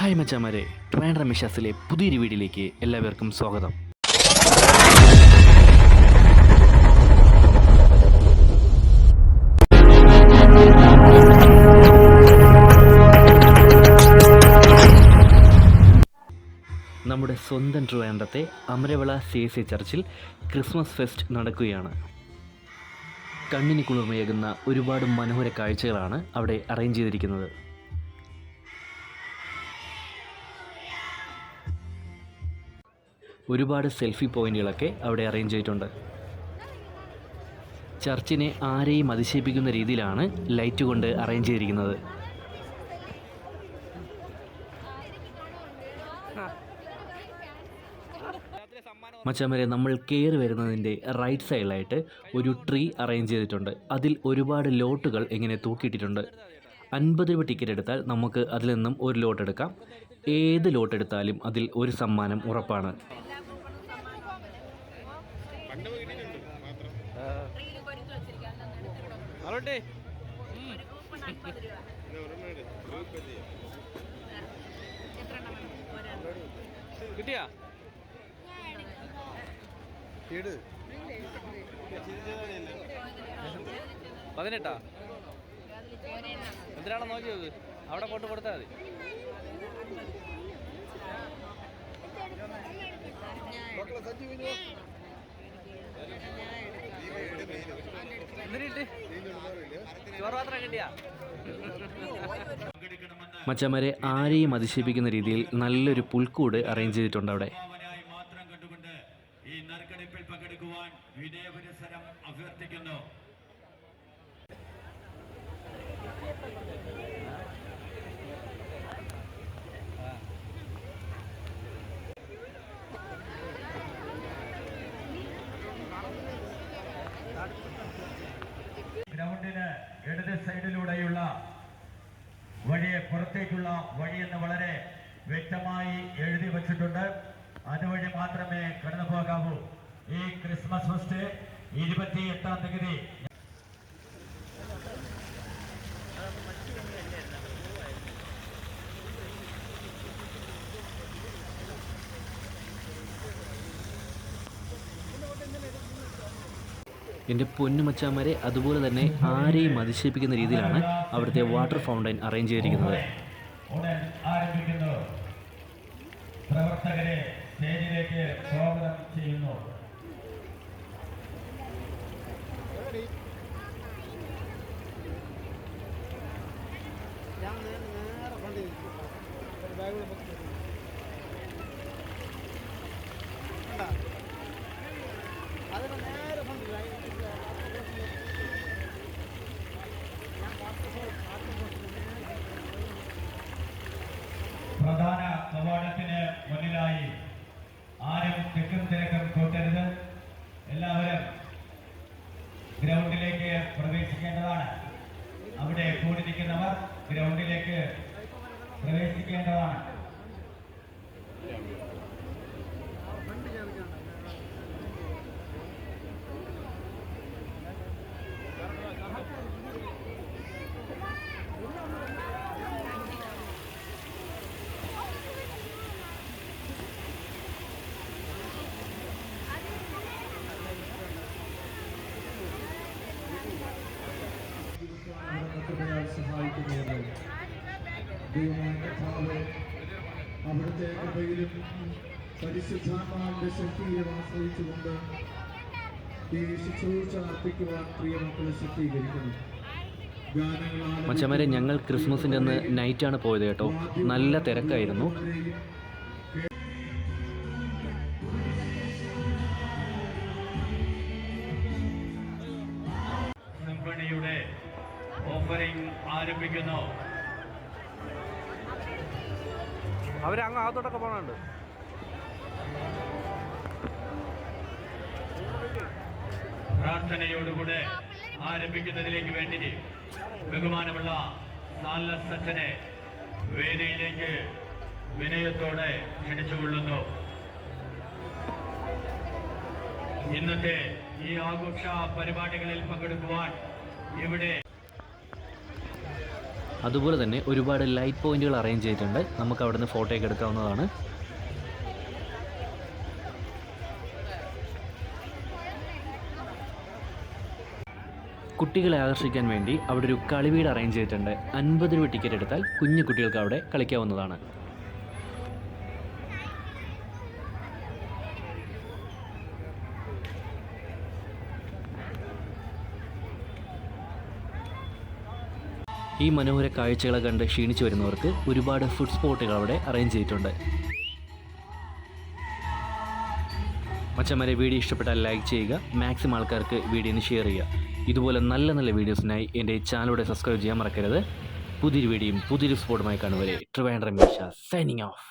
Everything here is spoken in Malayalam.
ഹായ് മച്ചാമാരെ ട്രാൻഡർ മിഷാസിലെ പുതിയൊരു വീഡിയോയിലേക്ക് എല്ലാവർക്കും സ്വാഗതം. നമ്മുടെ സ്വന്തം ട്രിവാൻഡ്രത്തെ അമരവള സി എസ് സി ചർച്ചിൽ ക്രിസ്മസ് ഫെസ്റ്റ് നടക്കുകയാണ്. കണ്ണിന് കുളിർമയേകുന്ന ഒരുപാട് മനോഹര കാഴ്ചകളാണ് അവിടെ അറേഞ്ച് ചെയ്തിരിക്കുന്നത്. ഒരുപാട് സെൽഫി പോയിന്റുകളൊക്കെ അവിടെ അറേഞ്ച് ചെയ്തിട്ടുണ്ട്. ചർച്ചിനെ ആരെയും അതിശയിപ്പിക്കുന്ന രീതിയിലാണ് ലൈറ്റ് കൊണ്ട് അറേഞ്ച് ചെയ്തിരിക്കുന്നത്. മച്ചാമരെ നമ്മൾ കയറി വരുന്നതിന്റെ റൈറ്റ് സൈഡിലായിട്ട് ഒരു ട്രീ അറേഞ്ച് ചെയ്തിട്ടുണ്ട്. അതിൽ ഒരുപാട് ലോട്ടുകൾ ഇങ്ങനെ തൂക്കിയിട്ടിട്ടുണ്ട്. അൻപത് രൂപ ടിക്കറ്റ് എടുത്താൽ നമുക്ക് അതിൽ നിന്നും ഒരു ലോട്ട് എടുക്കാം. ഏത് ലോട്ട് എടുത്താലും അതിൽ ഒരു സമ്മാനം ഉറപ്പാണ്. പതിനെട്ടാ? എന്തിനാണോ നോക്കിയത് അവിടെ പോട്ട് കൊടുത്താൽ മതി. മച്ചന്മാരെ ആരെയും അതിശയിപ്പിക്കുന്ന രീതിയിൽ നല്ലൊരു പുൽക്കൂട് അറേഞ്ച് ചെയ്തിട്ടുണ്ട് അവിടെ. ഭാവനായി മാത്രം കണ്ടുകൊണ്ട് ഈ നറുക്കെടുപ്പിൽ പങ്കെടുക്കുവാൻ വിനയപുരസരം അഭ്യർത്ഥിക്കുന്നു. ഗ്രൗണ്ടിന് ഇടത് സൈഡിലൂടെയുള്ള വഴിയെ പുറത്തേക്കുള്ള വഴിയെന്ന് വളരെ വ്യക്തമായി എഴുതി വച്ചിട്ടുണ്ട്. അതുവഴി മാത്രമേ കടന്നു പോകാവൂ ഈ ക്രിസ്മസ് ഫെസ്റ്റ് ഇരുപത്തി എട്ടാം തീയതി എന്റെ പൊന്നു മച്ചാന്മാരെ അതുപോലെ തന്നെ ആരെയും അതിശയിപ്പിക്കുന്ന രീതിയിലാണ് അവിടുത്തെ വാട്ടർ ഫൗണ്ടൈൻ അറേഞ്ച് ചെയ്തിരിക്കുന്നത്. പ്രവർത്തകരെ സ്റ്റേജിലേക്ക് സ്വാഗതം ചെയ്യുന്നു. പ്രധാന അവിടുത്തെ കൃപയിലും പരിശുദ്ധാത്മാവിന്റെ ശക്തിയിലും ആശ്രയിച്ചുകൊണ്ട് ഈ ശുശ്രൂഷ അർപ്പിക്കുവാൻ പ്രിയമക്കളെ ശക്തീകരിക്കണം ഗാനങ്ങളാണ് മച്ചന്മാരെ ഞങ്ങൾ ക്രിസ്മസിന്റെ അന്ന് നൈറ്റാണ് പോയത് കേട്ടോ. നല്ല തിരക്കായിരുന്നു. ഓഫറിംഗ് ആരംഭിക്കുന്നു. അവർ അങ്ങ് അകത്തോട്ടൊക്കെ പോണുണ്ട്. പ്രാർത്ഥനയോടുകൂടെ ആരംഭിക്കുന്നതിലേക്ക് വേണ്ടി ബഹുമാനമുള്ള നല്ല സച്ചനെ വേദിയിലേക്ക് വിനയത്തോടെ ക്ഷണിച്ചുകൊള്ളുന്നു. ഇന്നത്തെ ഈ ആഘോഷ പരിപാടികളിൽ പങ്കെടുക്കുവാൻ ഇവിടെ അതുപോലെ തന്നെ ഒരുപാട് ലൈറ്റ് പോയിന്റുകൾ അറേഞ്ച് ചെയ്തിട്ടുണ്ട്. നമുക്ക് അവിടുന്ന് ഫോട്ടോയൊക്കെ എടുക്കാവുന്നതാണ്. കുട്ടികളെ ആകർഷിക്കാൻ വേണ്ടി അവിടെ ഒരു കളിവീട് അറേഞ്ച് ചെയ്തിട്ടുണ്ട്. അൻപത് രൂപ ടിക്കറ്റ് എടുത്താൽ കുഞ്ഞു കുട്ടികൾക്ക് അവിടെ കളിക്കാവുന്നതാണ്. ഈ മനോഹര കാഴ്ചകളെ കണ്ട് ക്ഷീണിച്ചു വരുന്നവർക്ക് ഒരുപാട് ഫുഡ് സ്പോട്ടുകൾ അവിടെ അറേഞ്ച് ചെയ്തിട്ടുണ്ട്. മച്ചന്മാരെ വീഡിയോ ഇഷ്ടപ്പെട്ടാൽ ലൈക്ക് ചെയ്യുക മാക്സിമം ആൾക്കാർക്ക് വീഡിയോ ഷെയർ ചെയ്യുക. ഇതുപോലെ നല്ല നല്ല വീഡിയോസിനായി എന്റെ ചാനലൂടെ സബ്സ്ക്രൈബ് ചെയ്യാൻ മറക്കരുത്. പുതിയൊരു വീഡിയോയും പുതിയൊരു സ്പോട്ടുമായി കാണുവരെ ട്രിവാൻഡ്രം മീഷ സൈനിങ് ഓഫ്